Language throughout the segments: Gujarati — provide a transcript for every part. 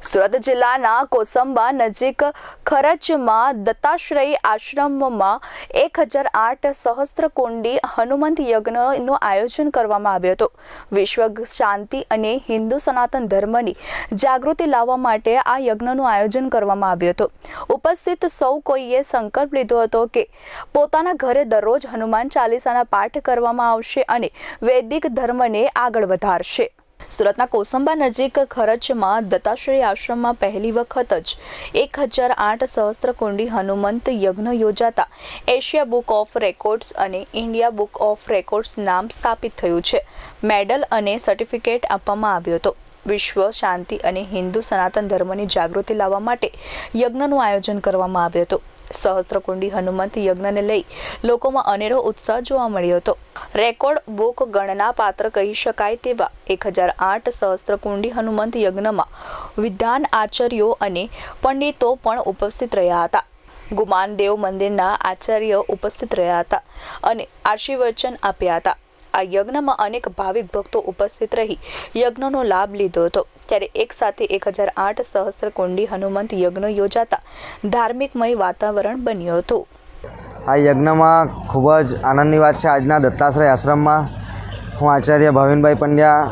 સુરત જિલ્લાના કોસંબા નજીક ખરચમાં દત્તાશ્રય આશ્રમમાં એક હજાર આઠ સહસ્ત્રકુંડી હનુમંત યજ્ઞનું આયોજન કરવામાં આવ્યું હતું. વિશ્વ શાંતિ અને હિન્દુ સનાતન ધર્મની જાગૃતિ લાવવા માટે આ યજ્ઞનું આયોજન કરવામાં આવ્યું હતું. ઉપસ્થિત સૌ કોઈએ સંકલ્પ લીધો હતો કે પોતાના ઘરે દરરોજ હનુમાન ચાલીસાના પાઠ કરવામાં આવશે અને વૈદિક ધર્મને આગળ વધારશે. સુરતના કોસંબા નજીક ખરચમાં દત્તાશ્રય આશ્રમમાં પહેલી વખત જ એક હજાર આઠ સહસ્ત્રકુંડી હનુમંત યજ્ઞ યોજાતા એશિયા બુક ઓફ રેકોર્ડ્સ અને ઇન્ડિયા બુક ઓફ રેકોર્ડ્સ નામ સ્થાપિત થયું છે. મેડલ અને સર્ટિફિકેટ આપવામાં આવ્યો હતો. વિશ્વ શાંતિ અને હિન્દુ સનાતન ધર્મની જાગૃતિ લાવવા માટે યજ્ઞનું આયોજન કરવામાં આવ્યું હતું. સહસ્ત્રકુંડી હનુમંત યજ્ઞને લઈ લોકોમાં અનેરો ઉત્સાહ જોવા મળ્યો હતો. રેકોર્ડ બુક ગણના પાત્ર કહી શકાય તેવા એક હજાર આઠ સહસ્ત્રકુંડી હનુમંત યજ્ઞમાં વિધાન આચાર્યો અને પંડિતો પણ ઉપસ્થિત રહ્યા હતા. ગુમાનદેવ મંદિરના આચાર્ય ઉપસ્થિત રહ્યા હતા અને આશીર્વચન આપ્યા હતા. આ યજ્ઞમાં અનેક ભાવિક ભક્તો ઉપસ્થિત રહી યજ્ઞનો લાભ લીધો હતો. ત્યારે એક સાથે એક હજાર આઠ સહસ્ત્રકુંડી હનુમંત યજ્ઞ યોજાતા ધાર્મિકમય વાતાવરણ બન્યું હતું. આ યજ્ઞમાં ખૂબ જ આનંદની વાત છે. આજના દત્તાશ્રય આશ્રમમાં હું આચાર્ય ભાવિનભાઈ પંડ્યા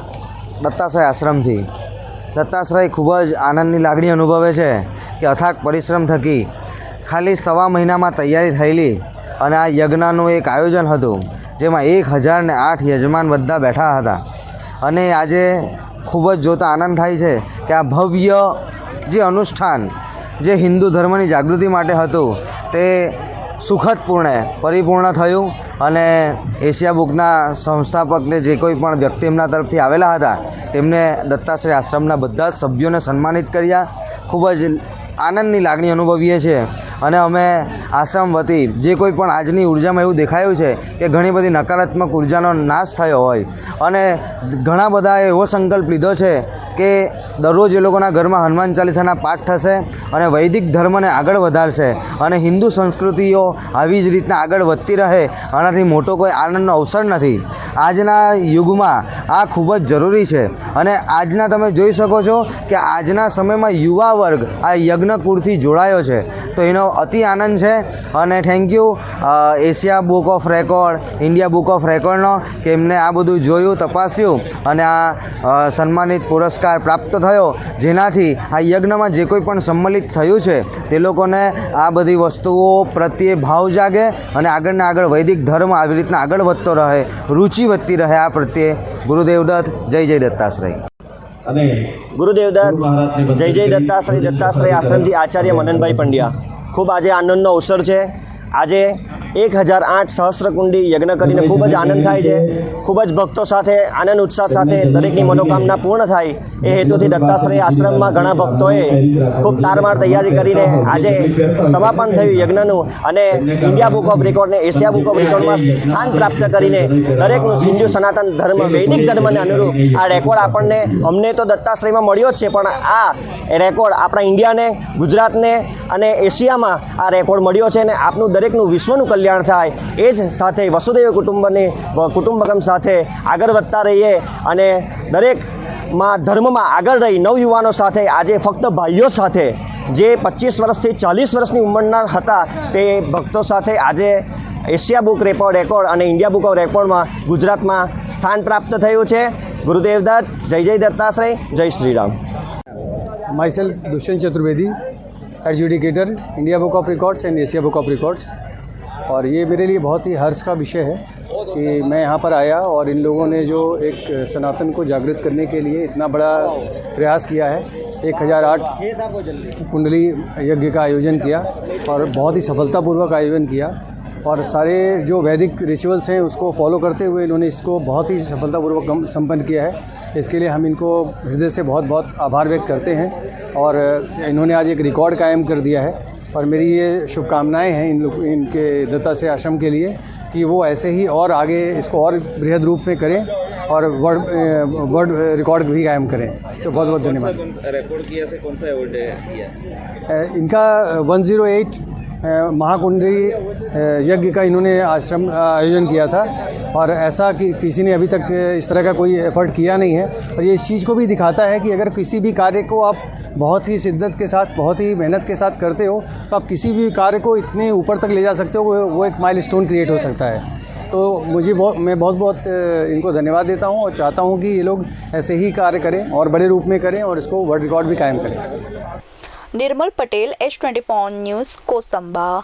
દત્તાશ્રય આશ્રમથી. દત્તાશ્રય ખૂબ જ આનંદની લાગણી અનુભવે છે કે અથાગ પરિશ્રમ થકી ખાલી સવા મહિનામાં તૈયારી થયેલી અને આ યજ્ઞનું એક આયોજન હતું. જેમાં એક હજાર ને આઠ યજમાન બધા બેઠા હતા. અને આજે ખૂબ જ જોતા આનંદ થાય છે કે આ ભવ્ય જે અનુષ્ઠાન, જે હિન્દુ ધર્મની જાગૃતિ માટે હતું, તે સુખદપૂર્ણે પરિપૂર્ણ થયું અને એશિયા બુકના સંસ્થાપકને જે કોઈ પણ વ્યક્તિ એમના તરફથી આવેલા હતા, તેમને દત્તાશ્રય આશ્રમના બધા જ સભ્યોને સન્માનિત કર્યા. ખૂબ જ આનંદની લાગણી અનુભવીએ છીએ. અને અમે આશ્રમ વતી જે કોઈ પણ આજની ઉર્જામાં એવું દેખાયું છે કે ઘણી બધી નકારાત્મક ઉર્જાનો નાશ થયો હોય. અને ઘણા બધાએ એવો સંકલ્પ લીધો છે કે દરરોજ એ લોકોના ઘરમાં હનુમાન ચાલીસાના પાઠ થશે અને વૈદિક ધર્મને આગળ વધારશે અને હિન્દુ સંસ્કૃતિઓ આવી જ રીતના આગળ વધતી રહે આનાથી મોટો કોઈ આનંદનો અવસર નથી. આજના યુગમાં આ ખૂબ જ જરૂરી છે અને આજના તમે જોઈ શકો છો કે આજના સમયમાં યુવા વર્ગ આ યજ્ઞકુળથી જોડાયો છે. તો એનો અતિ આનંદ છે અને thank you Asia book of record India book of રેકોર્ડનો કે એમને આ બધું જોયું તપાસ્યું અને આ સન્માનિત પુરસ્કાર પ્રાપ્ત થયો. જેનાથી આ યજ્ઞમાં જે કોઈ પણ સંમલિત થયું છે તે લોકોને આ બધી વસ્તુઓ પ્રત્યે ભાવ જાગે અને આગળને આગળ વૈદિક ધર્મ આવી રીતના આગળ વધતો રહે રુચિ વધતી રહે આ પ્રત્યે. ગુરુદેવ દત્ત જય જય દત્તાશ્રય. ગુરુદેવ દત્ત જય જય દત્તાશ્રય દત્તાશ્રય આશ્રમથી આચાર્ય મનનભાઈ પંડ્યા. ખૂબ આજે આનંદનો અવસર છે. આજે એક હજાર આઠ સહસ્ત્રકુંડી યજ્ઞ કરીને ખૂબ જ આનંદ થાય છે. ખૂબ જ ભક્તો સાથે, આનંદ, ઉત્સાહ સાથે દરેકની મનોકામના પૂર્ણ થાય. એ હેતુથી દત્તાશ્રય આશ્રમમાં ઘણા ભક્તોએ ખૂબ તારમાર તૈયારી કરીને આજે સમાપન થયું યજ્ઞનું અને ઇન્ડિયા બુક ઓફ રેકોર્ડને એશિયા બુક ઓફ રેકોર્ડમાં સ્થાન પ્રાપ્ત કરીને દરેકનું હિન્દુ સનાતન ધર્મ, વૈદિક ધર્મને અનુરૂપ આ રેકોર્ડ આપણને, અમને તો દત્તાશ્રયમાં મળ્યો જ છે, પણ આ રેકોર્ડ આપણા ઇન્ડિયાને, ગુજરાતને અને એશિયામાં આ રેકોર્ડ મળ્યો છે અને આપનું દરેકનું વિશ્વનું કલ્યાણ થાય. એ જ સાથે વસુદેવ કુટુંબને કુટુંબકમ સાથે આગળ વધતા રહીએ અને દરેકમાં, ધર્મમાં આગળ રહી નવયુવાનો સાથે, આજે ફક્ત ભાઈઓ સાથે, જે પચીસ વર્ષથી ચાલીસ વર્ષની ઉંમરના હતા, તે ભક્તો સાથે આજે એશિયા બુક રેકોર્ડ રેકોર્ડ અને ઇન્ડિયા બુક ઓફ રેકોર્ડમાં ગુજરાતમાં સ્થાન પ્રાપ્ત થયું છે. ગુરુદેવદત્ત જય જય દત્તાશ્રય જય Shriram. Myself Dushyant Chaturvedi adjudicator India book of records and Asia book of records और ये मेरे लिए बहुत ही हर्ष का विषय है कि मैं यहाँ पर आया और इन लोगों ने जो एक सनातन को जागृत करने के लिए इतना बड़ा प्रयास किया है। एक हज़ार आठ कुंडली यज्ञ का आयोजन किया और बहुत ही सफलतापूर्वक आयोजन किया और सारे जो वैदिक रिचुअल्स हैं उसको फॉलो करते हुए इन्होंने इसको बहुत ही सफलतापूर्वक संपन्न किया है। इसके लिए हम इनको हृदय से बहुत बहुत आभार व्यक्त करते हैं और इन्होंने आज एक रिकॉर्ड कायम कर दिया है। और मेरी ये शुभकामनाएँ हैं इन लोग इनके दत्ता से आश्रम के लिए कि वो ऐसे ही और आगे इसको और बृहद रूप में करें और वर्ल्ड वर्ल्ड रिकॉर्ड भी कायम करें। तो बहुत बहुत धन्यवाद। रिकॉर्ड किया से कौन सा अवार्ड किया इनका 108 अ, महाकुंडी यज्ञ का इन्होंने आश्रम आयोजन किया था। और ऐसा कि किसी ने अभी तक इस तरह का कोई एफर्ट किया नहीं है। और ये इस चीज़ को भी दिखाता है कि अगर किसी भी कार्य को आप बहुत ही शिद्दत के साथ, बहुत ही मेहनत के साथ करते हो तो आप किसी भी कार्य को इतने ऊपर तक ले जा सकते हो, वो एक माइलस्टोन क्रिएट हो सकता है। तो मुझे बहुत, मैं बहुत बहुत इनको धन्यवाद देता हूँ और चाहता हूँ कि ये लोग ऐसे ही कार्य करें और बड़े रूप में करें और इसको वर्ल्ड रिकॉर्ड भी कायम करें। Nirmal Patel H twenty news Kosamba.